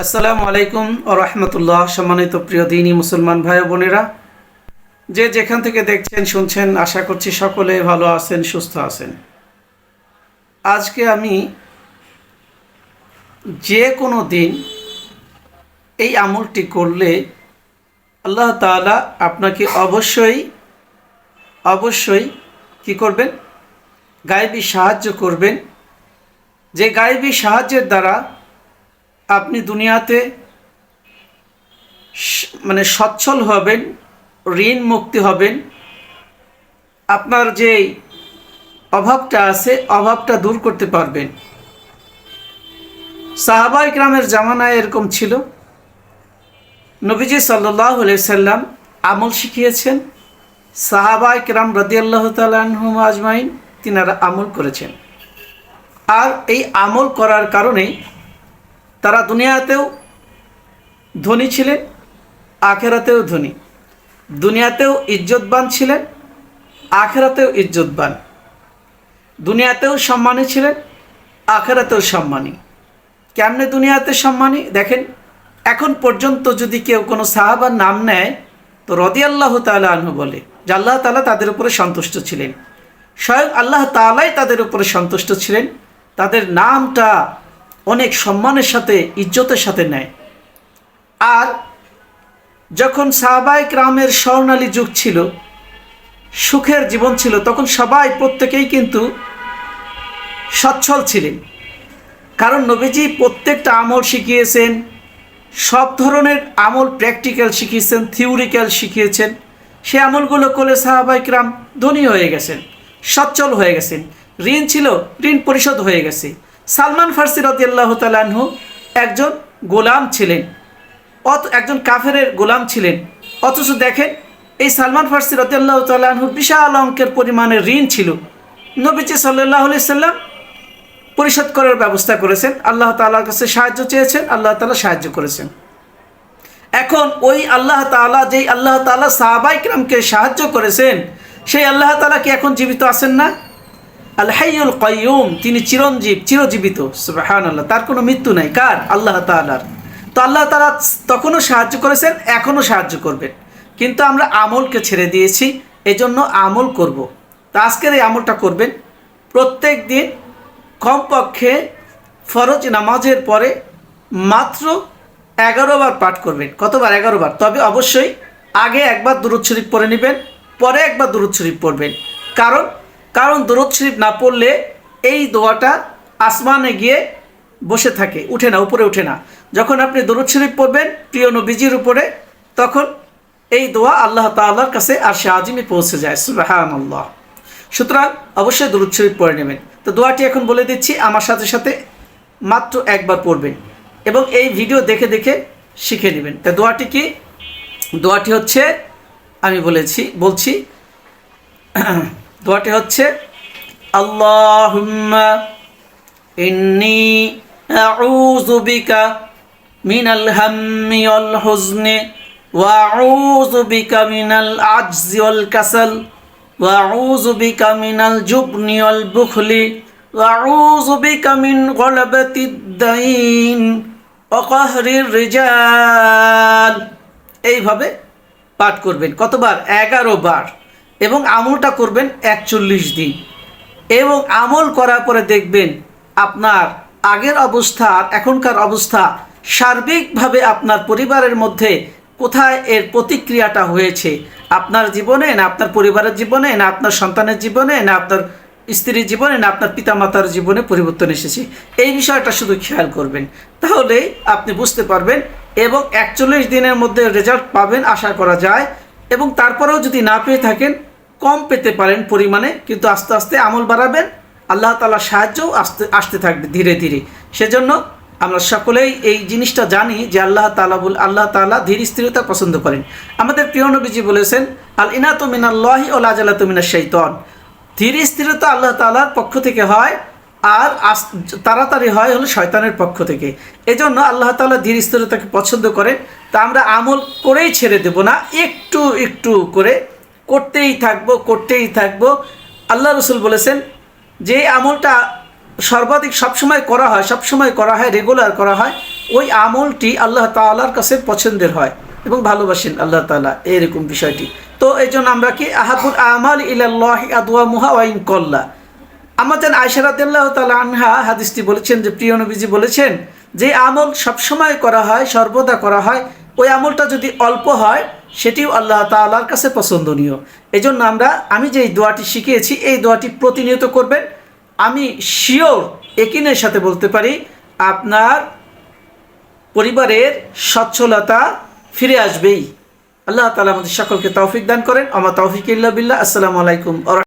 আসসালামু আলাইকুম ও রহমতুল্লাহ। সম্মানিত প্রিয় দিনী মুসলমান ভাই বোনেরা, যে যেখান থেকে দেখছেন, শুনছেন, আশা করছি সকলে ভালো আছেন, সুস্থ আছেন। আজকে আমি যে কোনো দিন এই আমলটি করলে আল্লাহ তাআলা আপনাকে অবশ্যই অবশ্যই কি করবেন? গায়েবী সাহায্য করবেন। যে গায়েবী সাহায্যের দ্বারা আপনি দুনিয়াতে মানে সচ্ছল হবেন, ঋণ মুক্তি হবেন। আপনার যে অভাবটা আছে, অভাবটা দূর করতে পারবেন। সাহাবাই গ্রামের জামানায় এরকম ছিল। নবীজি সাল্লাহ সাল্লাম আমল শিখিয়েছেন। সাহাবাই কিরাম রদিয়াল্লাহ তালহুম আজমাইন তিনারা আমল করেছেন। আর এই আমল করার কারণেই তারা দুনিয়াতেও ধনী ছিলেন, আখেরাতেও ধনী। দুনিয়াতেও ইজ্জতবান ছিলেন, আখেরাতেও ইজ্জতবান। দুনিয়াতেও সম্মানী ছিলেন, আখেরাতেও সম্মানী। কেমনে দুনিয়াতে সম্মানী? দেখেন, এখন পর্যন্ত যদি কেউ কোনো সাহাবার নাম নেয়, তো রদি আল্লাহ তালা আনহু বলে যে আল্লাহ তালা তাদের উপরে সন্তুষ্ট ছিলেন। স্বয়ং আল্লাহ তালাই তাদের উপরে সন্তুষ্ট ছিলেন। তাদের নামটা অনেক সম্মানের সাথে, ইজ্জতের সাথে নেয়। আর যখন সাহাবাই গ্রামের স্বর্ণালী যুগ ছিল, সুখের জীবন ছিল, তখন সবাই প্রত্যেকেই কিন্তু সচ্ছল ছিলেন। কারণ নবীজি প্রত্যেকটা আমল শিখিয়েছেন, সব ধরনের আমল প্র্যাকটিক্যাল শিখিয়েছেন, থিওরিক্যাল শিখিয়েছেন। সে আমলগুলো করে সাহাবাইকরাম ধনী হয়ে গেছেন, সচ্ছল হয়ে গেছেন। ঋণ ছিল, ঋণ পরিশোধ হয়ে গেছে। সালমান ফার্সি রদিয়াল্লাহ তালাহু একজন গোলাম ছিলেন। অত একজন কাফেরের গোলাম ছিলেন। অথচ দেখেন, এই সালমান ফার্সি রদিয়াল্লাহ তালাহুর বিশাল অঙ্কের পরিমাণে ঋণ ছিল। নবীজি সাল্লাহ সাল্লাম পরিশোধ করার ব্যবস্থা করেছেন। আল্লাহ তাআলার কাছে সাহায্য চেয়েছেন, আল্লাহ তাআলা সাহায্য করেছেন। এখন ওই আল্লাহ তাআলা, যেই আল্লাহ তাআলা সাহাবাইকরামকে সাহায্য করেছেন, সেই আল্লাহ তাআলা কি এখন জীবিত আছেন না? আল কাইয়ুম, তিনি চিরঞ্জীব, চিরজীবিত সুবহান আল্লাহ তার কোনো মৃত্যু নাই। কার? আল্লাহ তাআলার। তো আল্লাহ তালা তখনও সাহায্য করেছেন, এখনও সাহায্য করবেন কিন্তু আমরা আমলকে ছেড়ে দিয়েছি, এজন্য আমল করব। তা আজকের এই আমলটা করবেন, প্রত্যেক দিন কমপক্ষে ফরজ নামাজের পরে মাত্র এগারো বার পাঠ করবেন। কতবার? এগারো বার। তবে অবশ্যই আগে একবার দুরুদ শরীফ পড়ে নেবেন, পরে একবার দুরুদ শরীফ পড়বেন। কারণ কারণ দুরুদ শরীফ না পড়লে এই দোয়াটা আসমানে গিয়ে বসে থাকে, উঠে না, উপরে উঠে না। যখন আপনি দুরুদ শরীফ পড়বেন, প্রিয় নবীজির উপরে, তখন এই দোয়া আল্লাহ তাআলার কাছে আর সে আজিমে পৌঁছে যায় সুবাহান আল্লাহ সুতরাং অবশ্যই দরুদ শরীফ পড়ে নেবেন। তো দোয়াটি এখন বলে দিচ্ছি, আমার সাথে সাথে মাত্র একবার পড়বেন এবং এই ভিডিও দেখে দেখে শিখে নেবেন। তা দোয়াটি কি? দোয়াটি হচ্ছে, আমি বলেছি, বলছি দোয়াটি হচ্ছে আল্লাহ ইন্নি আউযু বিকা মিনাল হাম্মি ওয়া আউযু বিকা মিনাল ওয়া আউযু বিকা বুখলি ওয়া আউযু বিকা মিন গলাবাতিদ এইভাবে পাঠ করবেন। কতবার? এগারো বার। এবং আমলটা করবেন একচল্লিশ দিন। এবং আমল করার পরে দেখবেন আপনার আগের অবস্থা, এখনকার অবস্থা সার্বিকভাবে আপনার পরিবারের মধ্যে কোথায় এর প্রতিক্রিয়াটা হয়েছে। আপনার জীবনে না আপনার পরিবারের জীবনে, না আপনার সন্তানের জীবনে, না আপনার স্ত্রীর জীবনে, না আপনার পিতামাতার জীবনে পরিবর্তন এসেছে। এই বিষয়টা শুধু খেয়াল করবেন। তাহলে আপনি বুঝতে পারবেন এবং একচল্লিশ দিনের মধ্যে রেজাল্ট পাবেন আশা করা যায়। এবং তারপরেও যদি না পেয়ে থাকেন কম পেতে পারেন পরিমাণে, কিন্তু আস্তে আস্তে আমল বাড়াবেন, আল্লাহ তালার সাহায্যও আসতে আসতে থাকবে ধীরে ধীরে। সেজন্য আমরা সকলেই এই জিনিসটা জানি যে আল্লাহ তালা বল, আল্লাহ তালা ধীর স্থিরতা পছন্দ করেন। আমাদের প্রিয় নবীজি বলেছেন, আল ইনাত মিনাল্লাহি ও লাজালাত মিনাশ শৈতন ধীর স্থিরতা আল্লাহ তালার পক্ষ থেকে হয়, আর আস- তাড়াতাড়ি হয় হলো শয়তানের পক্ষ থেকে। এজন্য আল্লাহ তালা ধীর স্থিরতাকে পছন্দ করেন। তা আমরা আমল করেই ছেড়ে দেব না, একটু একটু করে করতেই থাকব করতেই থাকব। আল্লাহ রসুল বলেছেন যে আমলটা সর্বাধিক সবসময় করা হয়, সবসময় করা হয় রেগুলার করা হয়, ওই আমলটি আল্লাহ তাআলার কাছে পছন্দের হয় এবং ভালোবাসেন আল্লাহ তালা এরকম বিষয়টি। তো এই জন্য আমরা কি আহাবুল আমাল ইলাল্লাহ আদওয়া মুহা ওয়াইন কল্লা। আমাদের আয়সারাদিল্লাহ তালা আনহা হাদিসটি বলেছেন যে প্রিয় নবীজি বলেছেন যে আমল সবসময় করা হয়, সর্বদা করা হয়। ওই আমলটা যদি অল্প হয় সেটিও আল্লাহ তাল্লাহর কাছে পছন্দনীয়। এই জন্য আমরা, আমি যে দোয়াটি শিখিয়েছি, এই দোয়াটি প্রতিনিয়ত করবেন। আমি শিওর একিনের সাথে বলতে পারি, আপনার পরিবারের সচ্ছলতা ফিরে আসবেই। আল্লাহ তালা আমাদের সকলকে তৌফিক দান করেন। আমার তৌফিক ইল্লা বিল্লাহ। আসসালামু আলাইকুম।